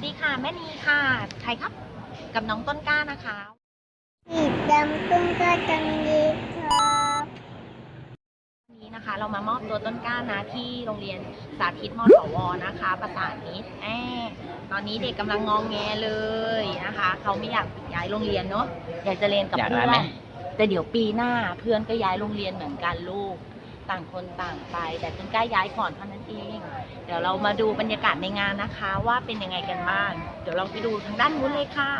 วัสดีค่ะแม่นีค่ะ ใครครับกับน้องต้นกล้านะคะสีดำตุ้มก็จังดีครับวันนี้นะคะ เรามามอบตัวต้นกล้านะที่โรงเรียนสาธิตมสวนะคะประสานมิตรแอบตอนนี้เด็กกำลังงองแงเลยนะคะ เขาไม่อยากย้ายโรงเรียนเนาะอยากจะเรียนกับอยากเพื่ย้ายอไหมนแต่เดี๋ยวปีหน้าเพื่อนก็ย้ายโรงเรียนเหมือนกันลูก ต่างคนต่างไป แต่ต้นกล้าย้ายก่อนเท่านั้นเอง เดี๋ยวเรามาดูบรรยากาศในงานนะคะว่าเป็นยังไงกันบ้าง เดี๋ยวเราไปดูทางด้านนู้นเลยค่ะ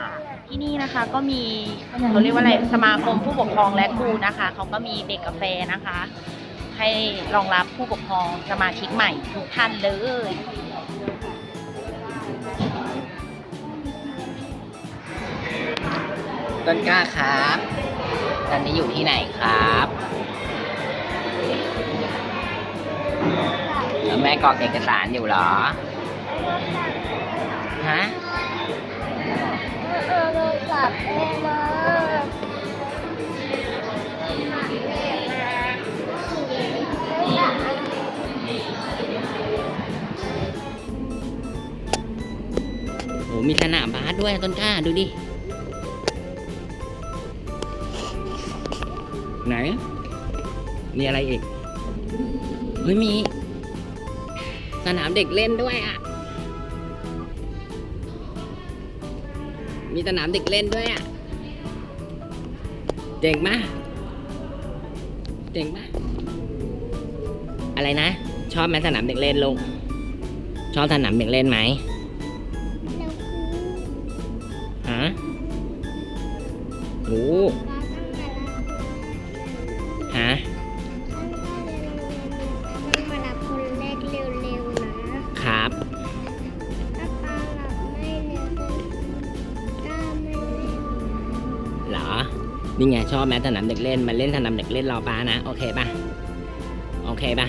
ที่นี่นะคะก็มีเขาเรียกว่าอะไรสมาคมผู้ปกครองและครูนะคะเขาก็มีเบรกกาแฟนะคะ ให้รองรับผู้ปกครองสมาชิกใหม่ทุกท่านเลยต้นกล้าครับ ตอนนี้อยู่ที่ไหนครับ แม่กรอกเอกสารอยู่เหรอ ฮะเอาโทรศัพท์ให้มาโหมีสนามบาสด้วยต้นกล้าดูดิ ไหน มีอะไรอีก เฮ้ยมี สนามเด็กเล่นด้วยอะ มีสนามเด็กเล่นด้วยอะ เจ๋งมากเจ๋งมากอะไรนะ ชอบไหมสนามเด็กเล่นลูกชอบสนามเด็กเล่นไหมแล้วคือฮะโอ้ นี่ไงชอบไหมสนามเด็กเล่นมาเล่นสนามเด็กเล่นรอป้านะ โอเคป่ะ โอเคป่ะ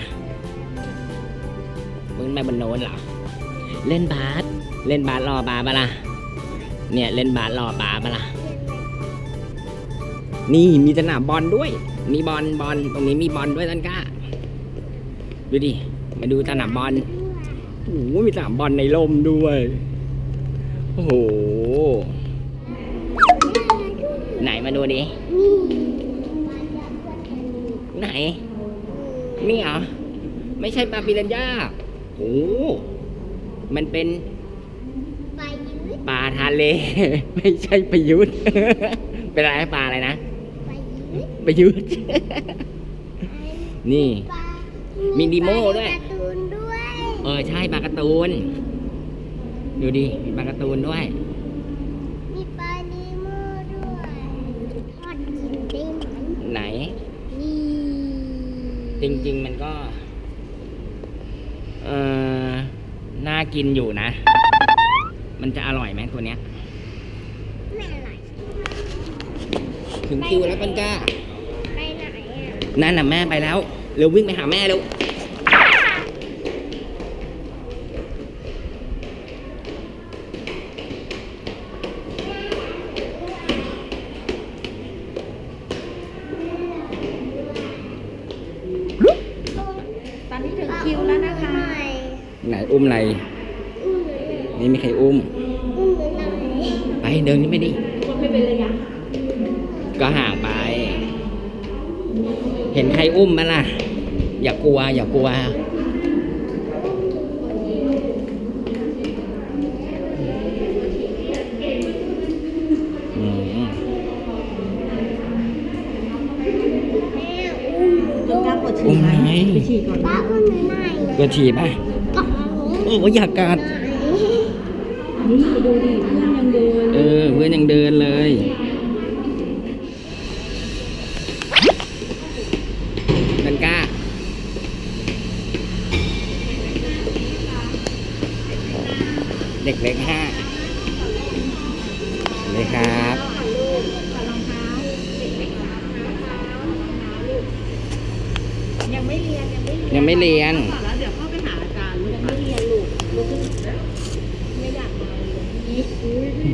มึงไปบนโน้นเหรอ เล่นบาสเล่นบาสรอป้าปะล่ะ เนี่ยเล่นบาสรอป้าปะล่ะ นี่มีสนามบอลด้วย มีบอลบอลตรงนี้มีบอลด้วยต้นก้า ดูดิ มาดูสนามบอล โอ้โหมีสนามบอลในร่มด้วย โอ้โหนมา ดูดิไหน นี่เหรอ ไม่ใช่ปลาปิรันย่าโอ้โหมันเป็นไปยืดปลาทะเล ไม่ใช่ประยุทธ์เป็นอะไรปลาอะไรนะไปยืดประยุทธ์นี่ปลามีดีโม่ด้วยการ์ตูนด้วยเออใช่ปลาการ์ตูน ดูดิมีปลาการ์ตูนด้วย มีปลาดีโม่ด้วยทอดกินได้ไหม ไหน นี่ จริง ๆ มันก็ เออน่ากินอยู่นะ มันจะอร่อยไหมตัวเนี้ย ไม่อร่อยถึงคิวแล้วปันก้า ไปไหนอะ นั่นน่ะแม่ไปแล้ว เร็ววิ่งไปหาแม่เร็ว ตอนนี้ถึงคิวแล้วนะคะ ไหน อุ้มอะไรอุ้มหนูหน่อยนี่มีใครอุ้มอุ้มหนูหน่อยไปเดินนี่ไปดิไม่เป็นระยะก็ห่างไป เห็นใครอุ้มไหมล่ะ อย่ากลัว อย่ากลัวอืมแม่อุ้มหนูต้นกล้าปวดฉี่อุ้มไหมไงไปฉี่ก่อนป้าอุ้มหนูหน่อยตัวฉี่ป่ะก็ โอ้ยอยากกัดนี่ดูดิเพื่อนยังเดิน เออ เพื่อนยังเดินเลยนันก้าเด็กเล็กห้าเลยครับยังไม่เรียนยังไม่เรียน ไม่อยากมาเลย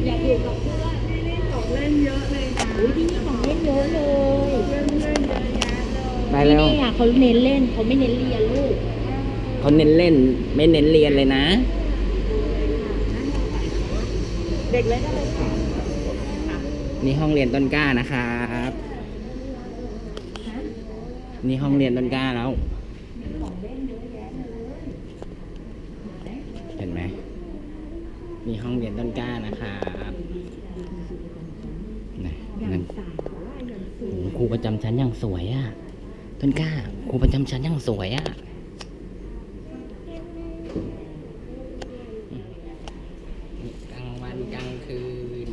อยากอยู่กับเพื่อนที่นี่ของเล่นเยอะเลยนะที่นี่ของเล่นเยอะเลยไปที่แล้วนี่อะเขาเน้นเล่นเขาไม่เน้นเรียนลูกเขาเน้นเล่นไม่เน้นเรียนเลยนะไเด็กเลยได้เลยค่ะค่ะนี่ห้องเรียนต้นกล้านะครับ นี่ห้องเรียนต้นกล้าแล้ว เห็นไหม นี่ห้องเรียนต้นกล้านะครับนะนั่นโอ้โหครูประจำชั้นยังสวยอะ ต้นกล้าครูประจำชั้นยังสวยอะนี่กลางวันกลางคืน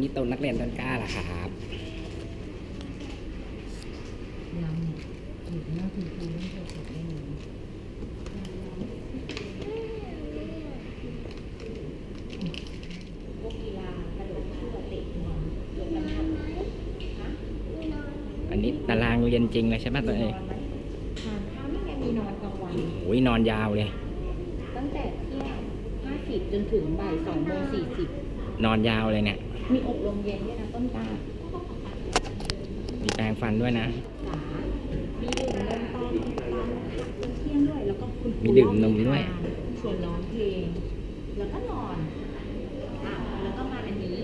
นี่โต๊ะนักเรียนต้นกล้าล่ะครับ อันนี้ตารางเรียนจริงเลยใช่ไหมตัวเองทานข้าวไม่ยังมีนอนกลางวัน โอ้ยนอนยาวเลย ตั้งแต่เที่ยงห้าสิบจนถึงบ่ายสองโมงสี่สิบนอนยาวเลยเนี่ย มีอบรมเย็นด้วยนะต้นกล้า แปรงฟันด้วยนะจ๋ามีดื่มนมตอนตอนเที่ยงด้วยแล้วก็คุณครูมีดื่มนมด้วย ชวนร้องเพลง แล้วก็นอนอะแล้วก็มาอันนี้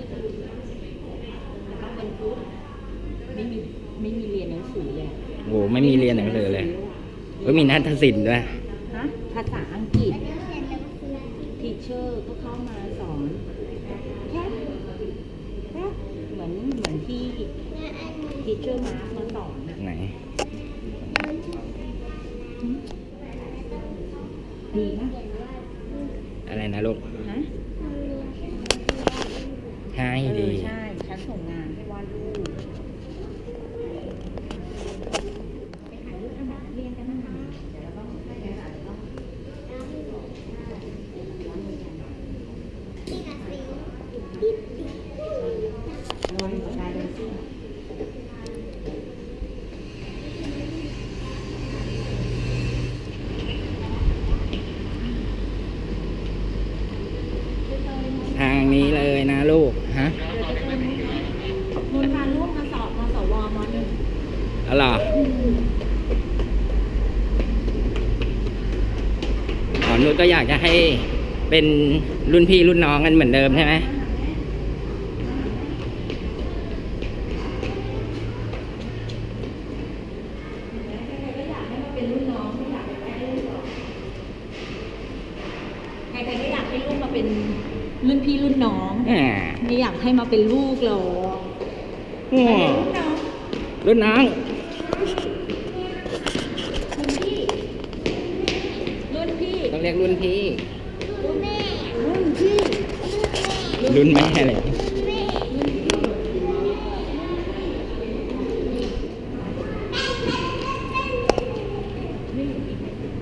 แล้วก็วันพุธไม่มีไม่มีเรียนหนังสือเลยโอ้ไม่มีเรียนหนังสือเลยก็มีนาฏศิลป์ด้วย ฮะภาษาอังกฤษ ทีเชอร์ก็เข้ามาสอนแค่แค่เหมือนเหมือนที่ ทีเชอร์มามาสอนน่ะไหน ดีนะอะไรนะลูก ฮะ ให้ เอ ดี อใช่ ฉันส่งงานให้วาดรูปไปถ่ายรูปกันนะเรียนกันนะเดี๋ยวเราต้องให้เวลาเราต้องร้อยกว่าได้เลยสิ ทางนี้ เลยนะลูกฮะมูลพาลูกมาสอบมสวมหนึ่งอ๋อเหรออ๋อนุชก็อยากจะให้เป็นรุ่นพี่รุ่นน้องกันเหมือนเดิมใช่ไหมเป็นรุ่นน้องไม่อยากให้แม่ลูกหรอกใครๆก็อยากให้ลูกมาเป็น รุ่นพี่รุ่นน้องอ่าไม่อยากให้มาเป็นลูกหรอกโอ้รุ่นน้องรุ่นน้องรุ่นพี่รุ่นพี่ต้องเรียกรุ่นพี่รุ่นพี่รุ่นแม่เลย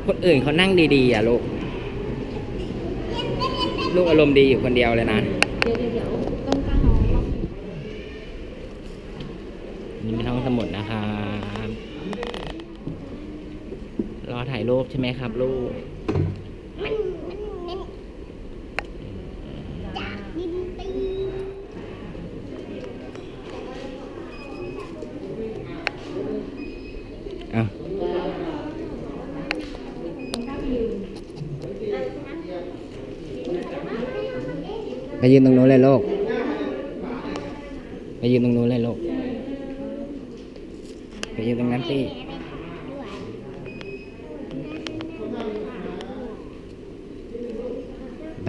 คนอื่นเขานั่งดีๆอะลูก ลูกอารมณ์ดีอยู่คนเดียวเลยนะเดี๋ยวเดี๋ยวต้องตั้งน้องรอบนี่เป็นห้องสมุดนะครับรอถ่ายรูปใช่ไหมครับลูก ไปยืนตรงนู้นเลยลูกไปยืนตรงนู้นเลยลูกไปยืนตรงนั้นสิไป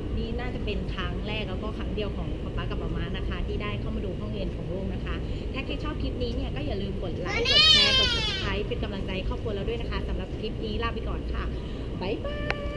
นี่น่าจะเป็นครั้งแรกแล้วก็ครั้งเดียวของป๊าป๊ากับป๊าม้านะคะ ที่ได้เข้ามาดูห้องเรียนของลูกนะคะ ถ้าใครชอบคลิปนี้เนี่ยก็อย่าลืมกดไลค์กดแชร์กด subscribe เป็นกำลังใจให้ครอบครัวเราด้วยนะคะสำหรับคลิปนี้ลาไปก่อนค่ะบ๊ายบาย